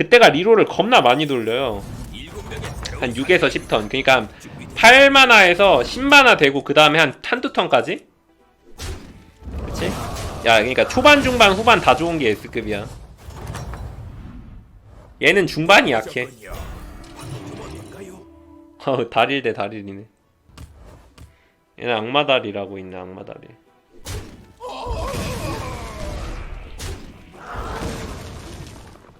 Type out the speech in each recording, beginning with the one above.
그때가 리롤을 겁나 많이 돌려요. 한 6에서 10턴. 그니까 8만화에서 10만화 되고 그 다음에 한 한두 턴까지? 그치? 야 그니까 초반 중반 후반 다 좋은 게 S급이야. 얘는 중반이 약해 어우 다릴 대 다릴이네. 얘는 악마다리라고 있네 악마다리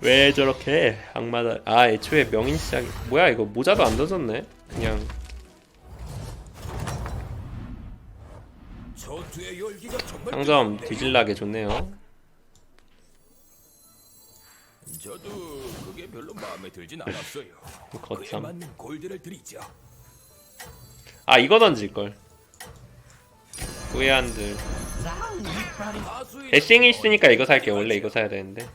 왜 저렇게 해? 악마다리 아 애초에 명인 시작이 뭐야 이거 모자도 안 던졌네 그냥 상점. 뒤질나게 좋네요 저도 그게 별로 마음에 들진 않았어요. 그에 거참 맞는 골드를 드리죠. 아 이거 던질걸 후회한들 데싱이 있으니까 이거 살게 원래 이거 사야 되는데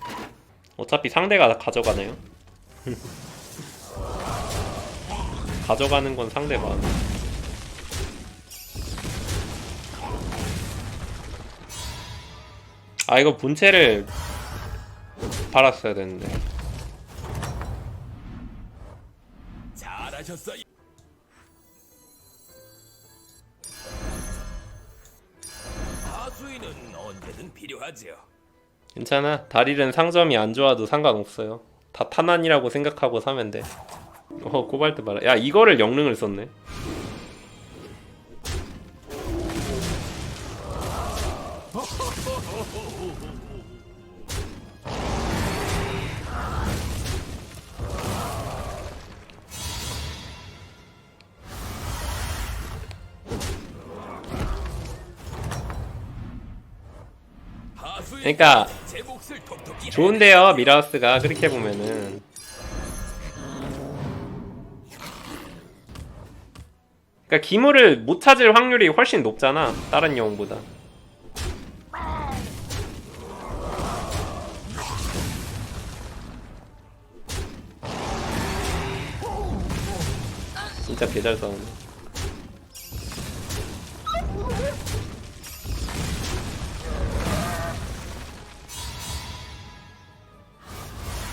어차피 상대가 다 가져가네요 가져가는 건 상대가 아 이거 본체를 팔았어야 되는데 잘하셨어요. 하수인은 언제든 필요하죠. 괜찮아. 다릴은 상점이 안 좋아도 상관없어요. 다 탄환이라고 생각하고 사면 돼 어 코발트 봐라. 야 이거를 영능을 썼네. 그러니까 좋은데요 미라우스가. 그렇게 보면은. 그러니까 기물을 못 찾을 확률이 훨씬 높잖아 다른 영웅보다. 진짜 개잘 싸우네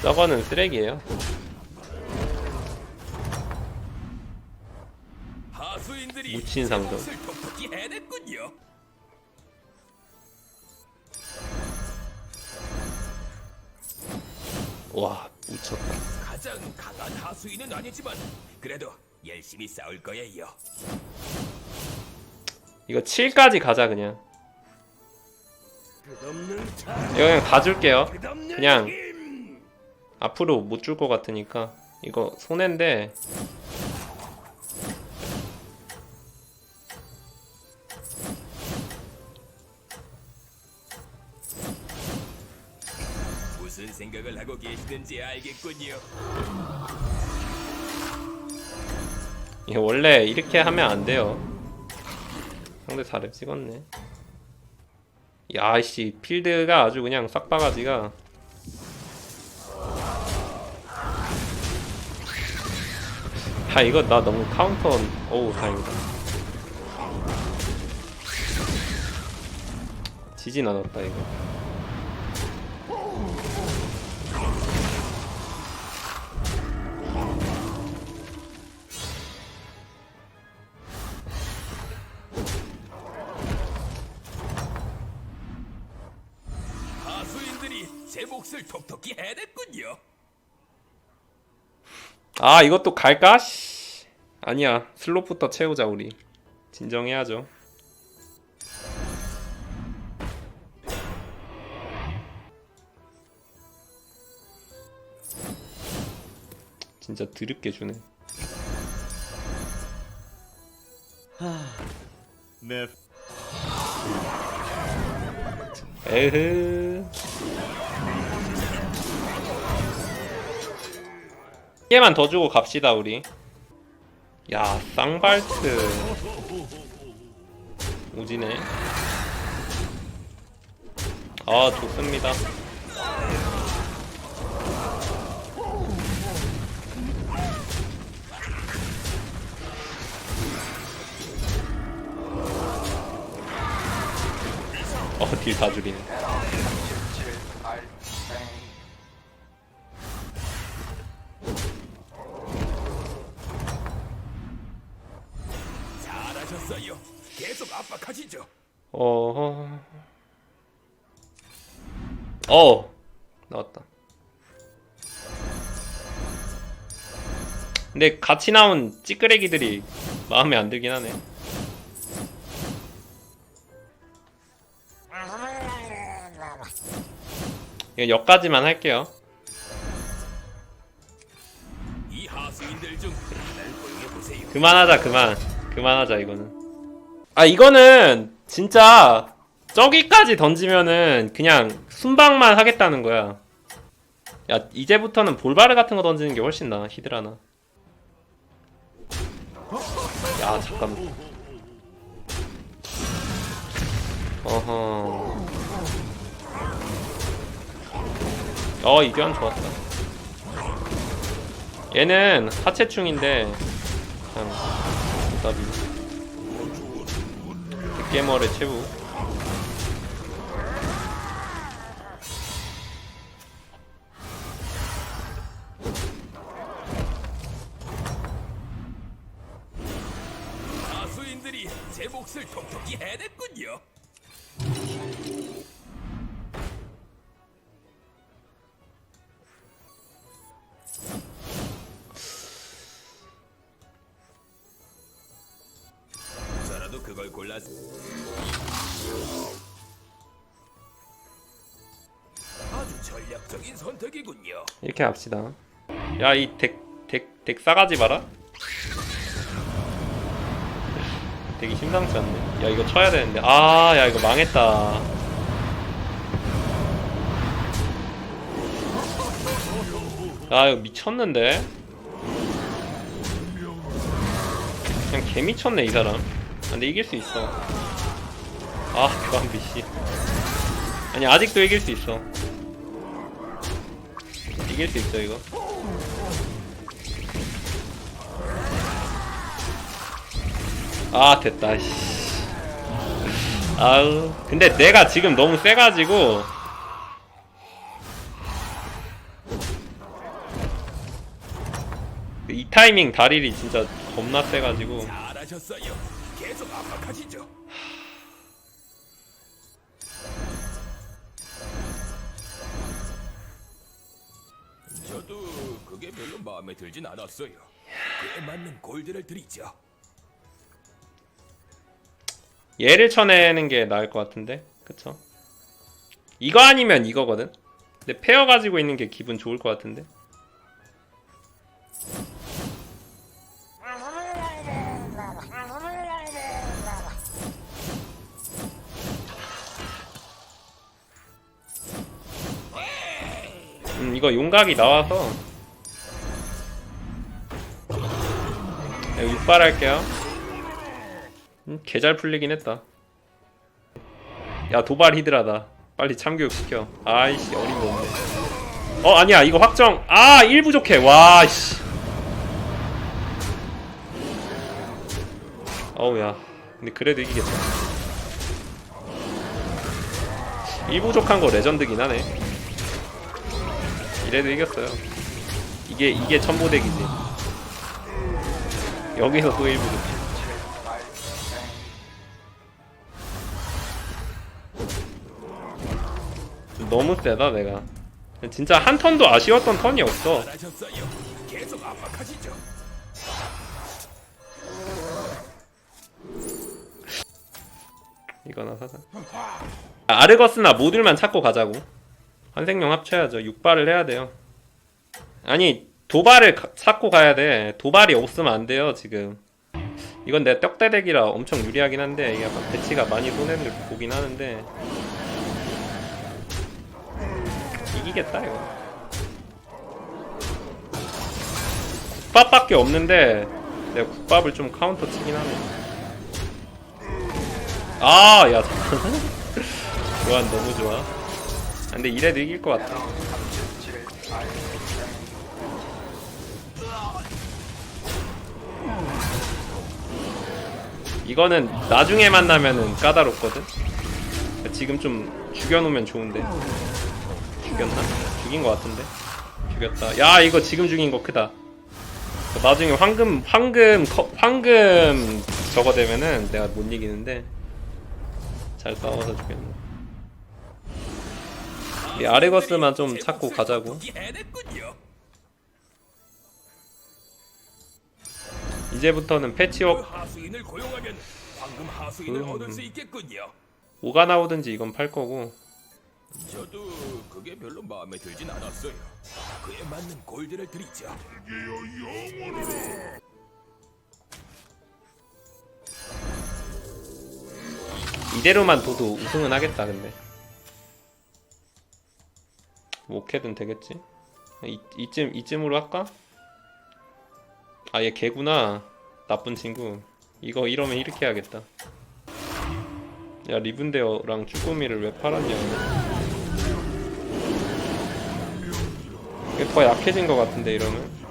저거는 쓰레기예요. 묻힌 제 상점. 와 미쳤다. 가장 강한 하수인은 아니지만 그래도 열심히 싸울 거예요. 이거 7까지 가자 그냥. 이거 그냥 다 줄게요. 그냥 앞으로 못 줄 것 같으니까 이거 손해인데. 무슨 생각을 하고 계시는지 알겠군요. 이거 원래 이렇게 하면 안 돼요. 상대 4렙 찍었네. 야씨 필드가 아주 그냥 싹바가지가 아 이거 나 너무 카운터 어우 다행이다 지진 않았다 이거 하수인들이 제 몫을 톡톡히 해냈군요. 아 이것도 갈까? 씨. 아니야 슬롯부터 채우자 우리 진정해야죠 진짜 드럽게 주네 네. 에흐 개만 더 주고 갑시다 우리. 야 쌍발트. 오지네. 아 좋습니다. 어딜 다 줄이네 잘하셨어요. 계속 압박하시죠. 어. 어. 나왔다. 근데 같이 나온 찌끄레기들이 마음에 안 들긴 하네. 이거 여기까지만 할게요. 그만하자 그만 그만하자 이거는. 아 이거는 진짜 저기까지 던지면은 그냥 순방만 하겠다는 거야. 야 이제부터는 볼바르 같은 거 던지는 게 훨씬 나아 히드라나. 야 잠깐만. 어허. 어 이견 좋았다. 얘는 하체충인데 그냥 답이 게이머의 최후 하수인들이 제 몫을 톡톡히 해냈군요. 전략적인 선택이군요. 이렇게 합시다. 야 이 덱덱덱 싸가지 마라. 되게 심상치 않네. 야 이거 쳐야 되는데. 아 야 이거 망했다. 아 이거 미쳤는데? 그냥 개 미쳤네 이 사람. 아, 근데 이길 수 있어. 아 교환비 씨. 아니 아직도 이길 수 있어 이길 수 있어 이거? 아 됐다 씨. 아우. 근데 내가 지금 너무 세가지고. 이 타이밍 다리리 진짜 겁나 세가지고. 잘하셨어요. 계속 압박하시죠. 그게 별로 마음에 들진 않았어요. 그에 맞는 골드를 드리죠. 얘를 쳐내는 게 나을 것 같은데 그쵸? 이거 아니면 이거거든? 근데 페어 가지고 있는 게 기분 좋을 것 같은데 음 이거 용각이 나와서 네, 육발할게요 음, 개잘 풀리긴 했다. 야 도발 히드라다. 빨리 참교육 시켜. 아이씨 어림도 없네. 어 아니야 이거 확정. 아1 부족해. 와 씨. 어우 야. 근데 그래도 이기겠다. 1 부족한 거 레전드긴 하네. 이래도 이겼어요. 이게 이게 천보덱이지. 여기서 또1 부족. 너무 세다 내가. 진짜 한 턴도 아쉬웠던 턴이 없어. 이거나 사자. 아, 아르거스나 모듈만 찾고 가자고. 환생용 합쳐야죠. 6발을 해야 돼요. 아니 도발을 가- 찾고 가야 돼 도발이 없으면 안 돼요 지금 이건 내 떡대덱이라 엄청 유리하긴 한데 이게 약간 배치가 많이 손해를 보긴 하는데 이기겠다 이거 국밥밖에 없는데 내가 국밥을 좀 카운터 치긴 하네 아, 야, 잠깐. 교환 너무 좋아. 아, 근데 이래도 이길 것 같아. 이거는 나중에 만나면은 까다롭거든? 지금 좀 죽여놓으면 좋은데. 죽였나? 죽인 것 같은데? 죽였다. 야, 이거 지금 죽인 거 크다. 나중에 황금, 황금, 커- 황금 저거 되면은 내가 못 이기는데 잘 싸워서 죽겠네. 이 아레거스만 좀 찾고 가자고. 이제부터는 그 패치워크 하수인을 고용하면 황금 하수인을 음. 얻을 수 있겠군요. 뭐가 나오든지 이건 팔 거고 저도 그게 별로 마음에 들진 않았어요. 그에 맞는 골드를 드리죠. 이대로만 둬도 우승은 하겠다 근데 뭐 오케든 되겠지 이, 이쯤 이쯤으로 할까? 아 얘 개구나. 나쁜 친구. 이거 이러면 이렇게 해야겠다. 야 리븐데어랑 쭈꾸미를 왜 팔았냐. 이게 더 약해진 것 같은데 이러면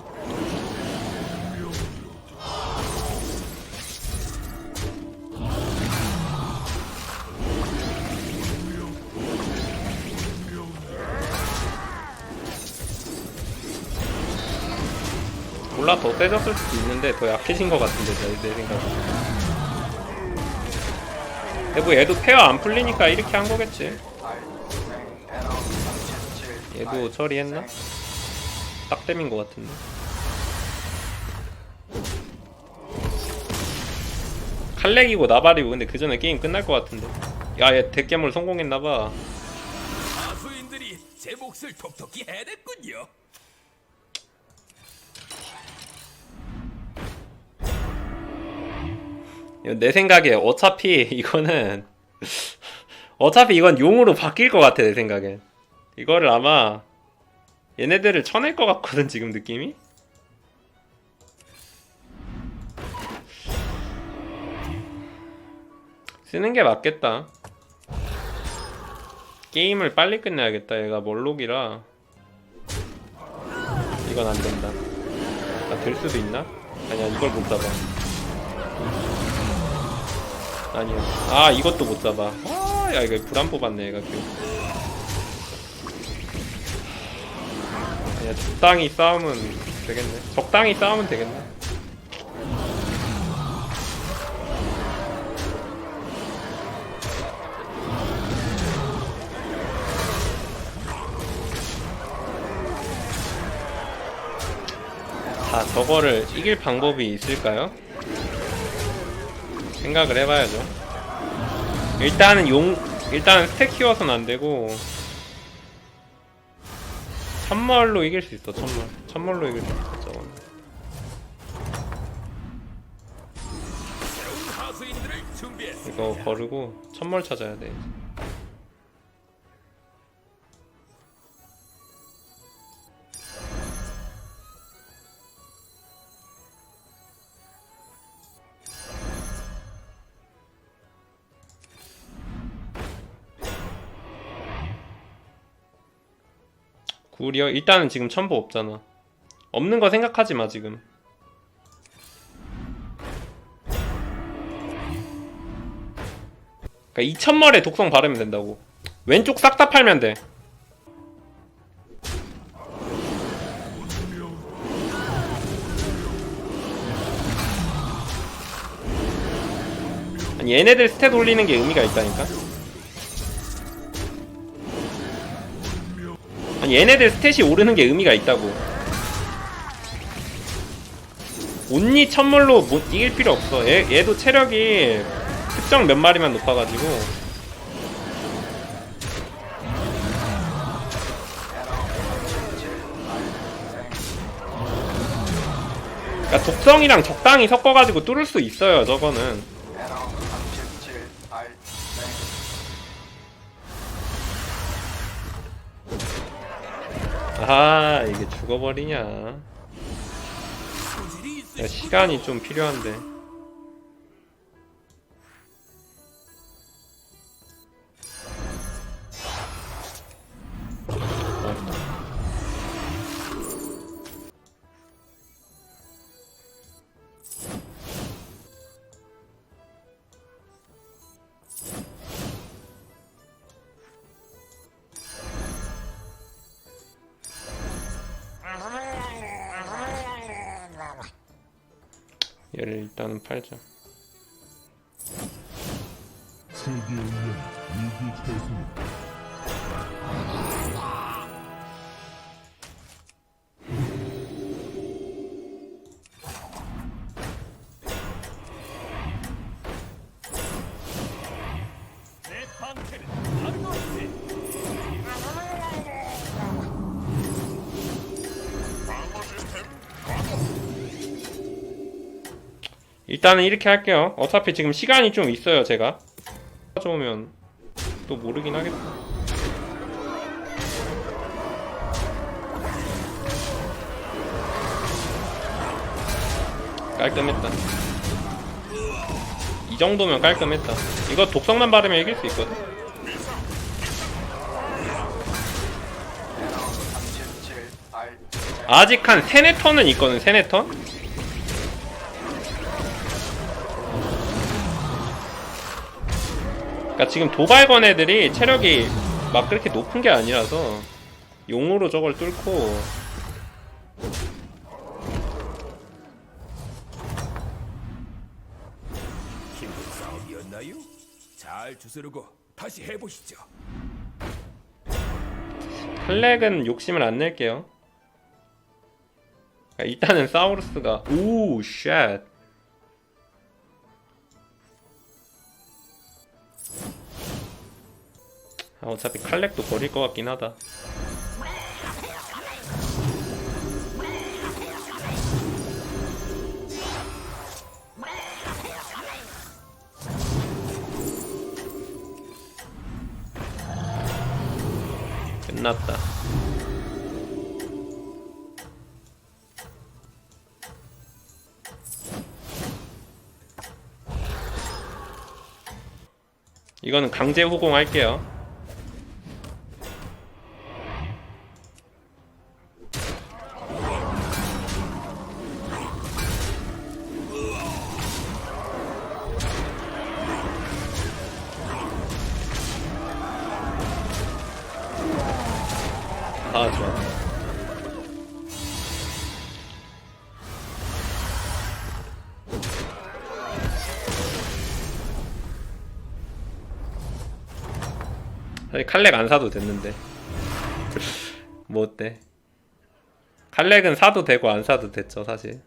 몰라 더 세졌을 수도 있는데 더 약해진 것 같은데 내, 내 생각에. 근데 뭐 얘도 페어 안 풀리니까 이렇게 한 거겠지. 얘도 처리했나? 딱 땜인 것 같은데. 칼렉이고 나발이고 근데 그 전에 게임 끝날 것 같은데. 야얘 대깨물 성공했나봐. 하수인들이 제 몫을 톡톡히 해냈군요. 내 생각에 어차피 이거는 어차피 이건 용으로 바뀔 것 같아 내 생각엔. 이거를 아마 얘네들을 쳐낼 것 같거든 지금 느낌이? 쓰는 게 맞겠다. 게임을 빨리 끝내야겠다. 얘가 멀록이라 이건 안 된다. 아, 될 수도 있나? 아니야 이걸 못 잡아 아니야. 아 이것도 못 잡아. 아, 야 이거 불안 뽑았네 얘가 그. 아니야 적당히 싸우면 되겠네. 적당히 싸우면 되겠네. 자 저거를 이길 방법이 있을까요? 생각을 해봐야죠. 일단은 용, 일단은 스택 키워서는 안 되고, 천멀로 이길 수 있어, 천멀. 천멀로 이길 수 있어, 저건. 이거 거르고, 천멀 찾아야 돼. 구리어 일단은 지금 첨보 없잖아. 없는 거 생각하지 마 지금. 그러니까 2천멀에 독성 바르면 된다고. 왼쪽 싹 다 팔면 돼. 아니, 얘네들 스탯 올리는 게 의미가 있다니까. 얘네들 스탯이 오르는 게 의미가 있다고. 온니 천물로 못 이길 필요 없어. 얘, 얘도 체력이 특정 몇 마리만 높아가지고. 그러니까 독성이랑 적당히 섞어가지고 뚫을 수 있어요 저거는 아 이게 죽어버리냐. 시간이 좀 필요한데 8점. 세계의 위기 태세. 일단은 이렇게 할게요. 어차피 지금 시간이 좀 있어요, 제가. 가져오면 또 모르긴 하겠다. 깔끔했다. 이 정도면 깔끔했다. 이거 독성만 바르면 이길 수 있거든. 아직 한 세네 턴은 있거든, 세네 턴? 지금 도발건 애들이 체력이 막 그렇게 높은 게 아니라서 용으로 저걸 뚫고 힘든 싸움이었나요? 잘 주스르고 다시 해보시죠. 플렉은 욕심을 안 낼게요. 그러니까 일단은 사우루스가 오 쉣. 어차피 칼렉도 버릴 것 같긴 하다. 끝났다. 이거는 강제 후공 할게요. 칼렉 안 사도 됐는데 뭐 어때? 칼렉은 사도 되고 안 사도 됐죠 사실